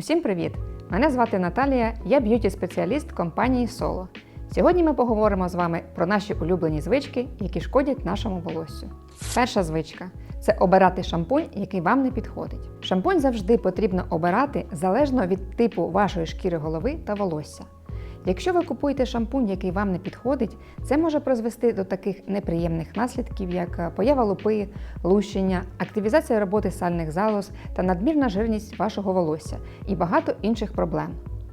Усім привіт! Мене звати Наталія, я б'юті-спеціаліст компанії Соло. Сьогодні ми поговоримо з вами про наші улюблені звички, які шкодять нашому волоссю. Перша звичка це обирати шампунь, який вам не підходить. Шампунь завжди потрібно обирати залежно від типу вашої шкіри голови та волосся. Якщо ви купуєте шампунь, який вам не підходить, це може призвести до таких неприємних наслідків, як е, поява лупи, лущення, активізація роботи сальних залоз та надмірна жирність вашого волосся і багато інших проблем.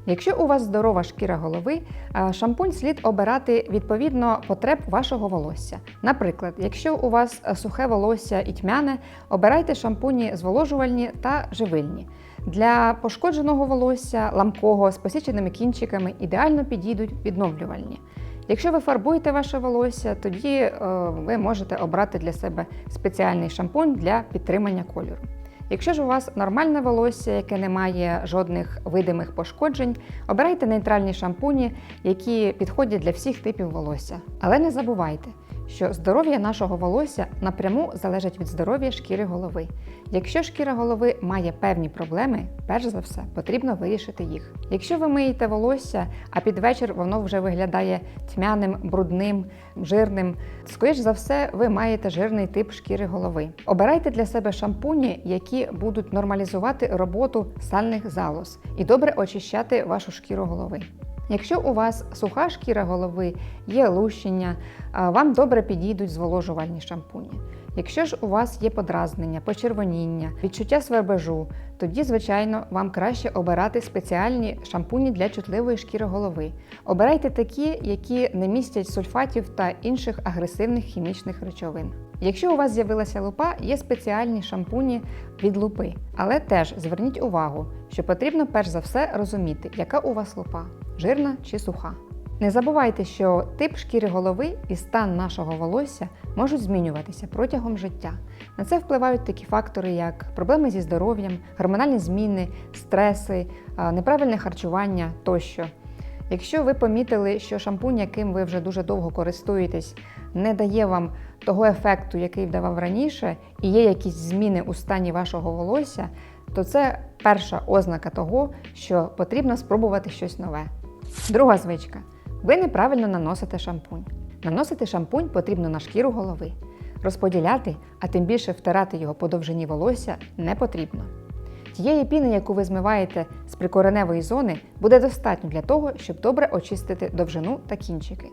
Якщо у вас здорова шкіра голови, е, шампунь слід обирати відповідно потреб вашого волосся. Наприклад, якщо у вас е, сухе волосся і тьмяне, обирайте шампуні зволожувальні та живильні. Для пошкодженого волосся, ламкого з посіченими кінчиками ідеально підійдуть відновлювальні. Якщо ви фарбуєте ваше волосся, тоді е, ви можете обрати для себе спеціальний шампунь для підтримання кольору. Якщо ж у вас нормальне волосся, яке не має жодних видимих пошкоджень, обирайте нейтральні шампуні, які підходять для всіх типів волосся. Але не забувайте, що здоров'я нашого волосся напряму залежить від здоров'я шкіри голови. Якщо шкіра голови має певні проблеми, перш за все потрібно вирішити їх. Якщо ви миєте волосся, а під вечір воно вже виглядає тьмяним, брудним, жирним, скоріш за все, ви маєте жирний тип шкіри голови. Обирайте для себе шампуні, які будуть нормалізувати роботу сальних залоз і добре очищати вашу шкіру голови. Якщо у вас суха шкіра голови, є лущення, вам добре підійдуть зволожувальні шампуні. Якщо ж у вас є подразнення, почервоніння, відчуття свербежу, тоді, звичайно, вам краще обирати спеціальні шампуні для чутливої шкіри голови. Обирайте такі, які не містять сульфатів та інших агресивних хімічних речовин. Якщо у вас з'явилася лупа, є спеціальні шампуні від лупи. Але теж зверніть увагу, що потрібно перш за все розуміти, яка у вас лупа жирна чи суха. Не забувайте, що тип шкіри голови і стан нашого волосся можуть змінюватися протягом життя. На це впливають такі фактори, як проблеми зі здоров'ям, гормональні зміни, стреси, неправильне харчування тощо. Якщо ви помітили, що шампунь, яким ви вже дуже довго користуєтесь, не дає вам того ефекту, який давав раніше, і є якісь зміни у стані вашого волосся, то це перша ознака того, що потрібно спробувати щось нове. Друга звичка. Ви неправильно наносите шампунь. Наносити шампунь потрібно на шкіру голови. Розподіляти, а тим більше втирати його по довжині волосся не потрібно. Тієї піни, яку ви змиваєте з прикореневої зони, буде достатньо для того, щоб добре очистити довжину та кінчики.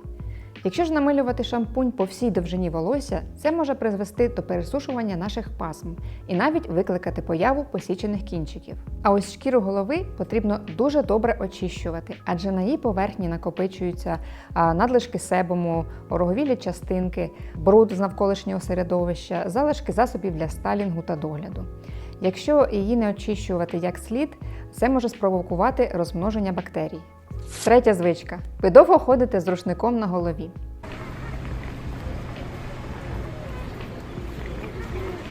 Якщо ж намилювати шампунь по всій довжині волосся, це може призвести до пересушування наших пасм і навіть викликати появу посічених кінчиків. А ось шкіру голови потрібно дуже добре очищувати, адже на її поверхні накопичуються надлишки себуму, ороговілі частинки, бруд з навколишнього середовища, залишки засобів для сталінгу та догляду. Якщо її не очищувати як слід, це може спровокувати розмноження бактерій. Третя звичка. Ви довго ходите з рушником на голові.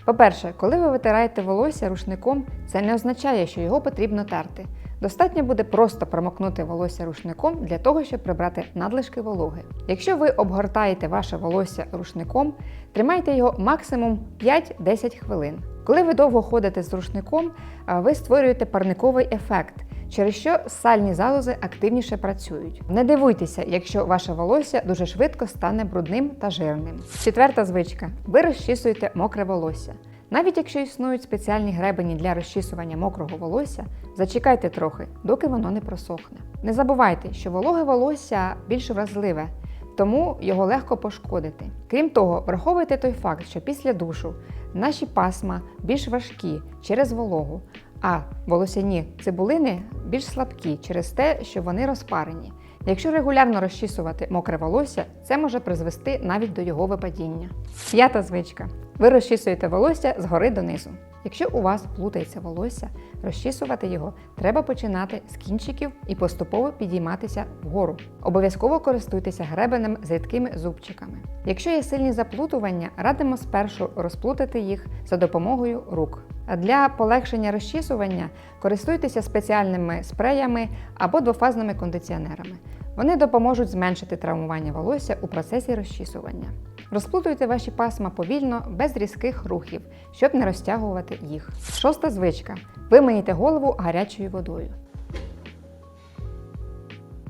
По-перше, коли ви витираєте волосся рушником, це не означає, що його потрібно терти. Достатньо буде просто промокнути волосся рушником для того, щоб прибрати надлишки вологи. Якщо ви обгортаєте ваше волосся рушником, тримайте його максимум 5-10 хвилин. Коли ви довго ходите з рушником, ви створюєте парниковий ефект, через що сальні залози активніше працюють. Не дивуйтеся, якщо ваше волосся дуже швидко стане брудним та жирним. Четверта звичка: ви розчісуєте мокре волосся. Навіть якщо існують спеціальні гребені для розчісування мокрого волосся, зачекайте трохи, доки воно не просохне. Не забувайте, що вологе волосся більш вразливе, тому його легко пошкодити. Крім того, враховуйте той факт, що після душу наші пасма більш важкі через вологу, а волосяні цибулини більш слабкі через те, що вони розпарені. Якщо регулярно розчісувати мокре волосся, це може призвести навіть до його випадіння. П'ята звичка. Ви розчісуєте волосся згори донизу. Якщо у вас плутається волосся, розчісувати його треба починати з кінчиків і поступово підійматися вгору. Обов'язково користуйтеся гребенем з рідкими зубчиками. Якщо є сильні заплутування, радимо спершу розплутати їх за допомогою рук. Для полегшення розчісування користуйтеся спеціальними спреями або двофазними кондиціонерами. Вони допоможуть зменшити травмування волосся у процесі розчісування. Розплутуйте ваші пасма повільно, без різких рухів, щоб не розтягувати їх. Шоста звичка. Ви миєте голову гарячою водою.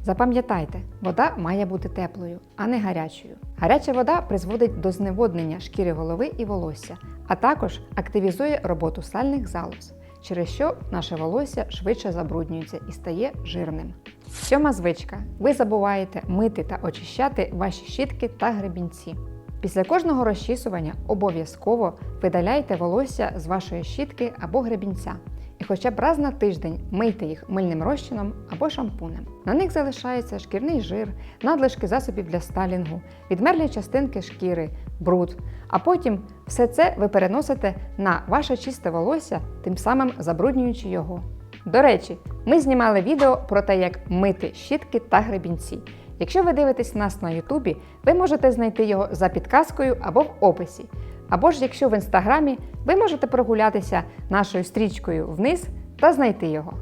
Запам'ятайте, вода має бути теплою, а не гарячою. Гаряча вода призводить до зневоднення шкіри голови і волосся, а також активізує роботу сальних залоз, через що наше волосся швидше забруднюється і стає жирним. Сьома звичка. Ви забуваєте мити та очищати ваші щітки та гребінці. Після кожного розчісування обов'язково видаляйте волосся з вашої щітки або гребінця. І хоча б раз на тиждень мийте їх мильним розчином або шампунем. На них залишається шкірний жир, надлишки засобів для сталінгу, відмерлі частинки шкіри, бруд. А потім все це ви переносите на ваше чисте волосся, тим самим забруднюючи його. До речі, ми знімали відео про те, як мити щітки та гребінці. Якщо ви дивитесь нас на Ютубі, ви можете знайти його за підказкою або в описі. Або ж якщо в інстаграмі, ви можете прогулятися нашою стрічкою вниз та знайти його.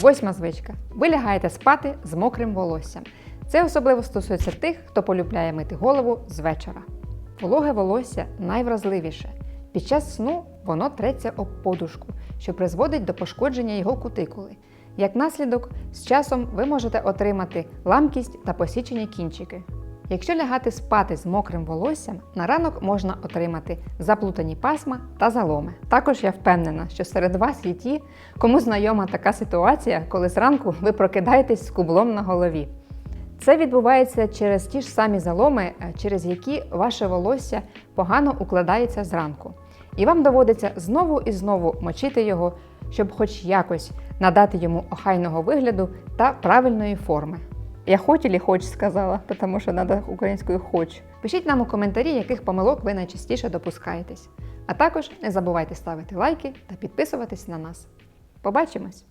Восьма звичка. Ви лягаєте спати з мокрим волоссям. Це особливо стосується тих, хто полюбляє мити голову з вечора. Вологе волосся найвразливіше. Під час сну воно треться об подушку, що призводить до пошкодження його кутикули. Як наслідок, з часом ви можете отримати ламкість та посічені кінчики. Якщо лягати спати з мокрим волоссям, на ранок можна отримати заплутані пасма та заломи. Також я впевнена, що серед вас є ті, кому знайома така ситуація, коли зранку ви прокидаєтесь з кублом на голові. Це відбувається через ті ж самі заломи, е, через які ваше волосся погано укладається зранку. І вам доводиться знову і знову мочити його, щоб хоч якось надати йому охайного вигляду та правильної форми. Я хоч или хоч сказала, тому що треба українською хоч. Пишіть нам у коментарі, яких помилок ви найчастіше допускаєтесь. А також не забувайте ставити лайки та підписуватись на нас. Побачимось!